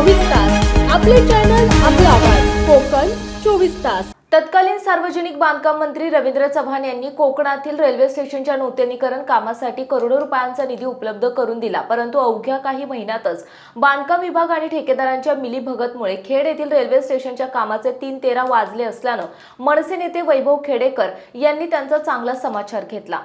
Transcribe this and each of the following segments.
चोवीस तास. आपले चॅनल आपला आवाज. कोकण चोवीस तास. तत्कालीन सार्वजनिक बांधकाम मंत्री रवींद्र चव्हाण यांनी कोकणातील रेल्वे स्टेशनच्या नूतनीकरण कामासाठी करोडो रुपयांचा निधी उपलब्ध करून दिला. परंतु अवघ्या काही महिन्यातच बांधकाम विभाग आणि ठेकेदारांच्या मिलीभगतमुळे खेड येथील रेल्वे स्टेशनच्या कामाचे तीन तेरा वाजले असल्यानं मनसे नेते वैभव खेडेकर यांनी त्यांचा चांगला समाचार घेतला.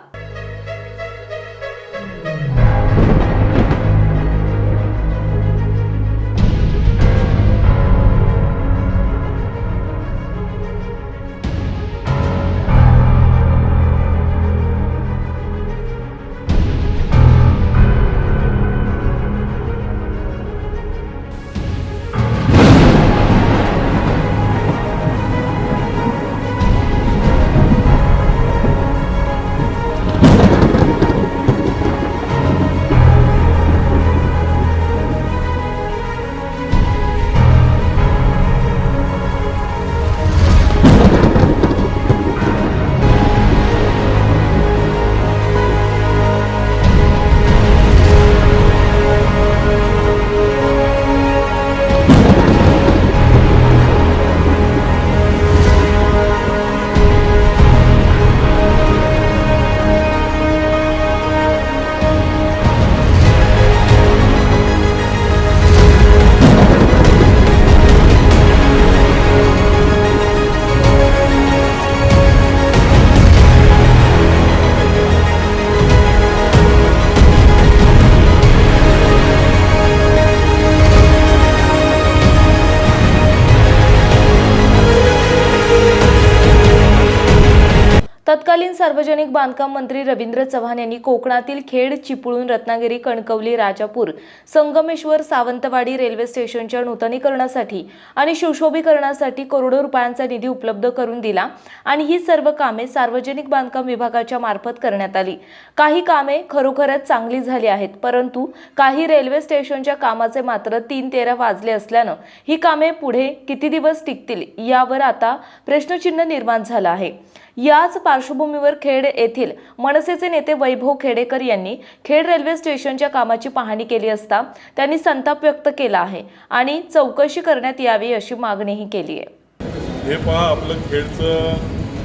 तत्कालीन सार्वजनिक बांधकाम मंत्री रवींद्र चव्हाण यांनी कोकणातील खेड चिपळूण रत्नागिरी कणकवली राजापूर संगमेश्वर सावंतवाडी रेल्वे स्टेशनच्या नूतनीकरणासाठी आणि सुशोभीकरणासाठी करोडो रुपयांचा निधी उपलब्ध करून दिला आणि ही सर्व कामे सार्वजनिक बांधकाम विभागाच्या मार्फत करण्यात आली. काही कामे खरोखरच चांगली झाली आहेत परंतु काही रेल्वे स्टेशनच्या कामाचे मात्र तीन तेरा वाजले असल्यानं ही कामे पुढे किती दिवस टिकतील यावर आता प्रश्नचिन्ह निर्माण झालं आहे. याच पार्श्वभूमीवर खेड येथील मनसेचे नेते वैभव खेडेकर यांनी खेड रेल्वे स्टेशनच्या कामाची पाहणी केली असता त्यांनी संताप व्यक्त केला आहे आणि चौकशी करण्यात यावी अशी मागणीही केली आहे. हे पहा आपलं खेडचं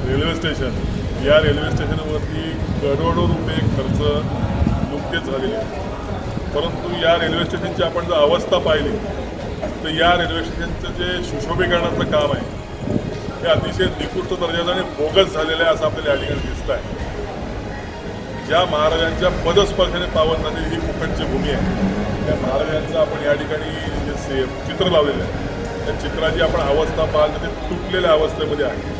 रेल्वे स्टेशन. या रेल्वे स्टेशनवरती करोडो रुपये खर्च नुकतेच झालेले परंतु या रेल्वे स्टेशनची आपण जर अवस्था पाहिली तर या रेल्वे स्टेशनचं जे सुशोभीकरणाचं काम आहे हे अतिशय निकृष्ट दर्जाचं आणि बोगस झालेलं आहे असं आपल्याला या ठिकाणी दिसत आहे ज्या महाराजांच्या पदस्पर्शाने पावन झालेली ही कोकणची भूमी आहे त्या महाराजांचं आपण या ठिकाणी जे से चित्र लावलेलं आहे त्या चित्राची आपण अवस्था पाहाल तर ते तुटलेल्या अवस्थेमध्ये आहे.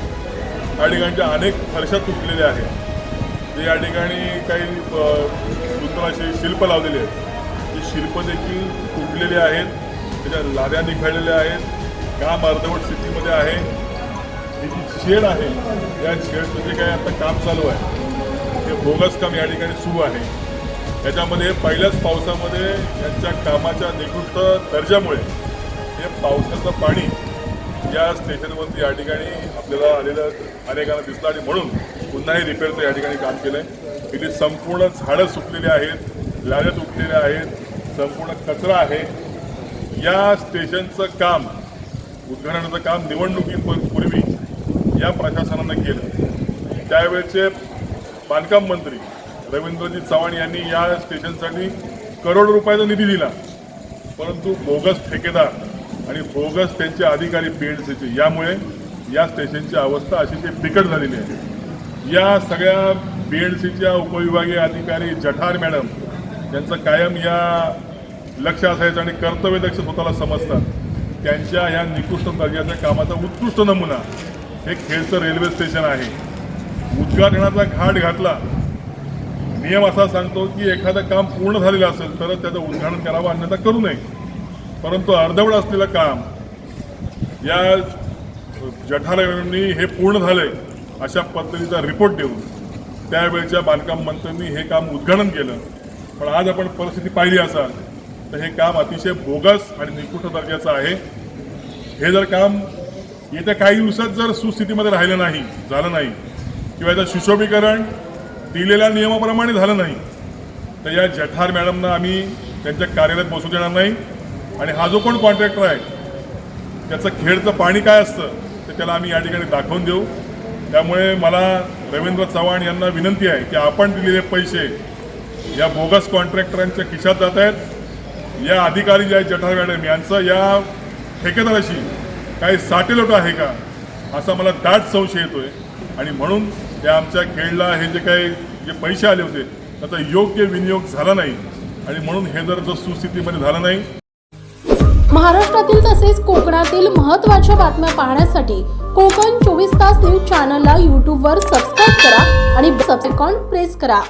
या ठिकाणच्या अनेक फरशा तुटलेल्या आहेत. जे या ठिकाणी काही अ, असे शिल्प लावलेले आहेत. ती शिल्प देखील तुटलेले आहेत त्याच्या लाद्या निखळलेल्या आहेत. काम अर्धवट स्थितीमध्ये आहे. जी शेड आहे. या शेडचं जे काही आता काम चालू आहे. ते बोगस काम या ठिकाणी सुरू आहे. याच्यामध्ये पहिल्याच पावसामध्ये यांच्या कामाच्या निकृष्ट दर्जामुळे हे पावसाचं पाणी या स्टेशनवरती या ठिकाणी आपल्याला आलेलं अनेकांना दिसलं आणि म्हणून पुन्हा हे रिपेअरचं या ठिकाणी काम केलं आहे इथे संपूर्ण झाडं सुकलेली आहेत लाड्या तुटलेल्या आहेत संपूर्ण कचरा आहे. या स्टेशनचं काम उद्घाटनाचं काम निवडणुकीपूर्वी या प्रशासनानं केलं. त्यावेळेचे बांधकाम मंत्री रवींद्रजी चव्हाण यांनी या स्टेशनसाठी करोड रुपयाचा निधी दिला. परंतु बोगस ठेकेदार आणि बोगस त्यांचे अधिकारी बीएडसीचे यामुळे या स्टेशनची अवस्था अतिशय बिकट झालेली आहे. या सगळ्या बीएडसीच्या उपविभागीय अधिकारी जठार मॅडम यांचं कायम या लक्ष असायचं आणि कर्तव्यदक्ष स्वतःला समजतात. त्यांच्या या निकृष्ट दर्जाच्या कामाचा उत्कृष्ट नमुना हे खेडचं रेल्वे स्टेशन आहे. उद्घाटनाचा घाट घातला. नियम असा सांगतो की एखादं काम पूर्ण झालेलं असेल तरच त्याचं उद्घाटन करावं अन्यथा करू नये. परंतु अर्धवड असलेलं काम या जठारांनी हे पूर्ण झालंय अशा पद्धतीचा रिपोर्ट देऊन त्यावेळच्या बांधकाम मंत्र्यांनी हे काम उद्घाटन केलं. पण आज आपण परिस्थिती पाहिली असाल तर हे काम अतिशय बोगस आणि निकृष्ट दर्जाचं आहे. हे जर काम येत्या काही दिवसात जर सुस्थितीमध्ये राहिलं नाही झालं नाही किंवा याचं सुशोभीकरण दिलेल्या नियमाप्रमाणे झालं नाही तर या जठार मॅडमना आम्ही त्यांच्या कार्यालयात बसू देणार नाही. आणि हा जो कोण कॉन्ट्रॅक्टर आहे त्याचं खेळचं पाणी काय असतं ते त्याला आम्ही या ठिकाणी दाखवून देऊ. त्यामुळे मला रवींद्र चव्हाण यांना विनंती आहे की आपण दिलेले पैसे या बोगस कॉन्ट्रॅक्टरांच्या खिशात जात आहेत. या अधिकारी जे आहेत जठार मॅडम यांचं या ठेकेदाराशी काही साटेलोट आहे का? असा मला दाट संशय येतोय. आणि म्हणून त्या आमच्या खेळला हे जे काही जे पैसे आले होते त्याचा योग्य विनियोग झाला नाही. आणि म्हणून हे जर जर सुस्थितीमध्ये झालं नाही. महाराष्ट्रातील तसेच कोकणातील महत्त्वाच्या बातम्या पाहण्यासाठी कोकण चोवीस तास न्यूज चॅनलला यूट्यूबवर सबस्क्राईब करा आणि सबसेकॉन प्रेस करा.